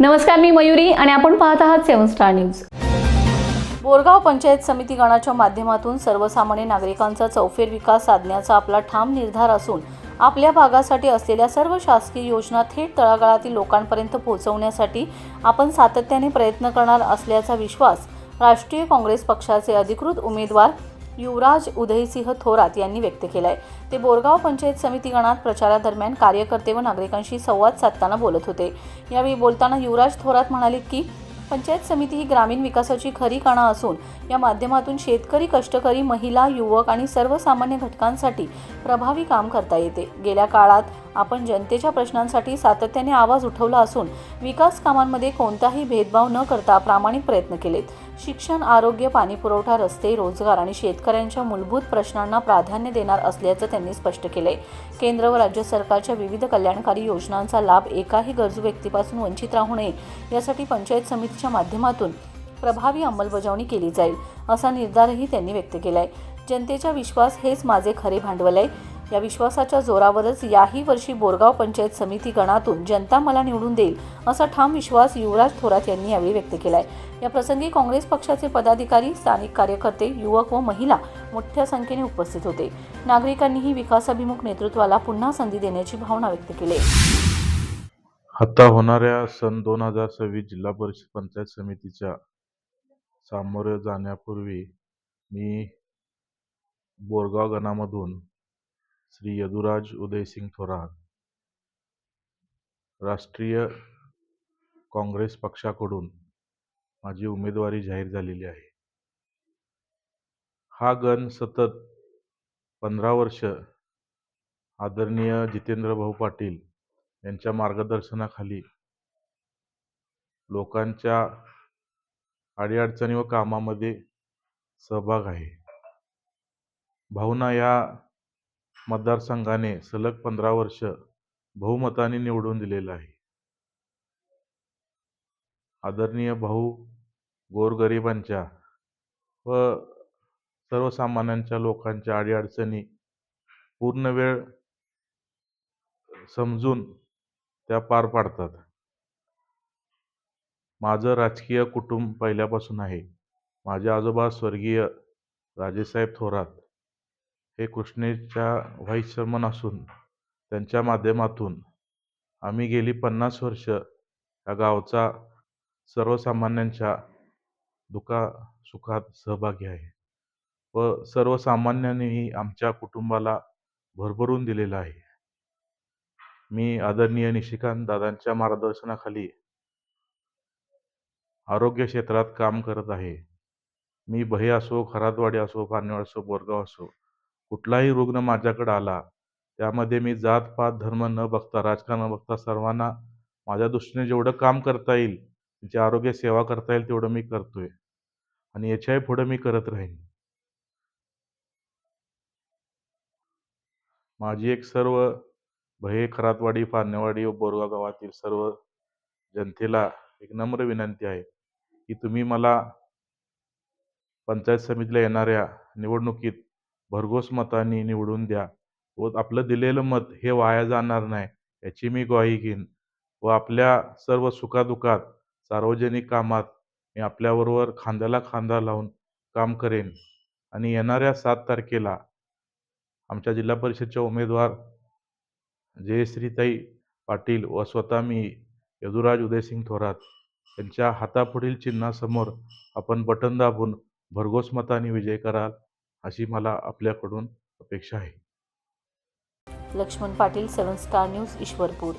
नमस्कार मी मयुरी आणि आपण पाहत आहात seven star news. Borgaon panchayat समिती गणाच्या माध्यमातून सर्वसामान्य नागरिकांचा चौफेर विकास साधण्याचा आपला ठाम निर्धार असून आपल्या भागासाठी असलेल्या सर्व शासकीय योजना थेट तळागाळातील लोकांपर्यंत पोहोचवण्यासाठी आपण सातत्याने प्रयत्न करणार असल्याचा विश्वास राष्ट्रीय काँग्रेस पक्षाचे अधिकृत उमेदवार युवराज उदयसिंह थोरात यांनी व्यक्त केलाय. ते बोरगाव पंचायत समिती गणात प्रचारादरम्यान कार्यकर्ते व नागरिकांशी संवाद साधताना बोलत होते. यावेळी बोलताना युवराज थोरात म्हणाले की पंचायत समिती ही ग्रामीण विकासाची खरी कणा असून या माध्यमातून शेतकरी कष्टकरी महिला युवक आणि सर्वसामान्य घटकांसाठी प्रभावी काम करता येते. गेल्या काळात आपण जनतेच्या प्रश्नांसाठी सातत्याने आवाज उठवला असून विकास कामांमध्ये कोणताही भेदभाव न करता प्रामाणिक प्रयत्न केलेत. शिक्षण आरोग्य पाणीपुरवठा रस्ते रोजगार आणि शेतकऱ्यांच्या मूलभूत प्रश्नांना प्राधान्य देणार असल्याचं त्यांनी स्पष्ट केलंय. केंद्र व राज्य सरकारच्या विविध कल्याणकारी योजनांचा लाभ एकाही गरजू व्यक्तीपासून वंचित राहू नये यासाठी पंचायत समितीच्या माध्यमातून प्रभावी अंमलबजावणी केली जाईल असा निर्धारही त्यांनी व्यक्त केलाय. जनतेचा विश्वास हेच माझे खरे भांडवल आहे. या विश्वासाच्या जोरावरच याही वर्षी बोरगाव पंचायत समिती गणातून जनता मला निवडून देईल असा ठाम विश्वास युवराज थोरात यांनी यावेळी व्यक्त केलाय. या प्रसंगी काँग्रेस पक्षाचे पदाधिकारी स्थानिक कार्यकर्ते युवक व महिला मोठ्या संख्येने उपस्थित होते. नागरिकांनीही विकासाभिमुख नेतृत्वाला पुन्हा संधी देण्याची भावना व्यक्त केली. आता होणाऱ्या सन दोन हजार सव्वीस जिल्हा परिषद पंचायत समितीच्या सामोरे जाण्यापूर्वी मी बोरगाव गणामधून श्री यदुराज उदयसिंग थोरात. राष्ट्रीय काँग्रेस पक्षाकडून माझी उमेदवारी जाहीर झालेली आहे. हा गण सतत पंधरा वर्ष आदरणीय जितेंद्र भाऊ पाटील यांच्या मार्गदर्शनाखाली लोकांच्या अडीअडचणी व कामामध्ये सहभाग आहे. भावना या मतदारसंघाने सलग पंधरा वर्ष बहुमताने निवडून दिलेलं आहे. आदरणीय भाऊ गोरगरिबांच्या व सर्वसामान्यांच्या लोकांच्या अडीअडचणी पूर्ण वेळ समजून त्या पार पाडतात. माझं राजकीय कुटुंब पहिल्यापासून आहे. माझे आजोबा स्वर्गीय राजेसाहेब थोरात हे कृष्णेच्या व्हाईस असून त्यांच्या माध्यमातून आम्ही गेली पन्नास वर्ष या गावचा सर्वसामान्यांच्या दुखा सुखात सहभागी आहे व सर्वसामान्यांनीही आमच्या कुटुंबाला भरभरून दिलेलं आहे. मी आदरणीय निशिकांत दादांच्या मार्गदर्शनाखाली आरोग्य क्षेत्रात काम करत आहे. मी बहे असो खरातवाडी असो पानवड असो बोरगाव असो कुठलाही रुग्ण माझ्याकडे आला त्यामध्ये मी जात पात धर्म न बघता राजकारण न बघता सर्वांना माझ्या दृष्टीने जेवढं काम करता येईल त्यांची आरोग्य सेवा करता येईल तेवढं मी करतोय. आणि याच्याही पुढे मी करत राहीन. माझी एक सर्व भये खरातवाडी पारनेवाडी व बोरगा गावातील सर्व जनतेला एक नम्र विनंती आहे की तुम्ही मला पंचायत समितीला येणाऱ्या निवडणुकीत भरघोस मतांनी निवडून द्या. व आपलं दिलेलं मत हे वाया जाणार नाही याची मी ग्वाही घेईन. व आपल्या सर्व सुखादुखात सार्वजनिक कामात मी आपल्याबरोबर खांद्याला खांदा लावून काम करेन. आणि येणाऱ्या सात तारखेला आमच्या जिल्हा परिषदच्या उमेदवार जयश्रीताई पाटील व स्वतः मी यदुराज उदयसिंग थोरात यांच्या हातापुढील चिन्हासमोर आपण बटन दाबून भरघोस मताने विजय कराल. अशी मला आपल्याकडून अपेक्षा आहे. Laxman Patil seven star news Ishwarpur.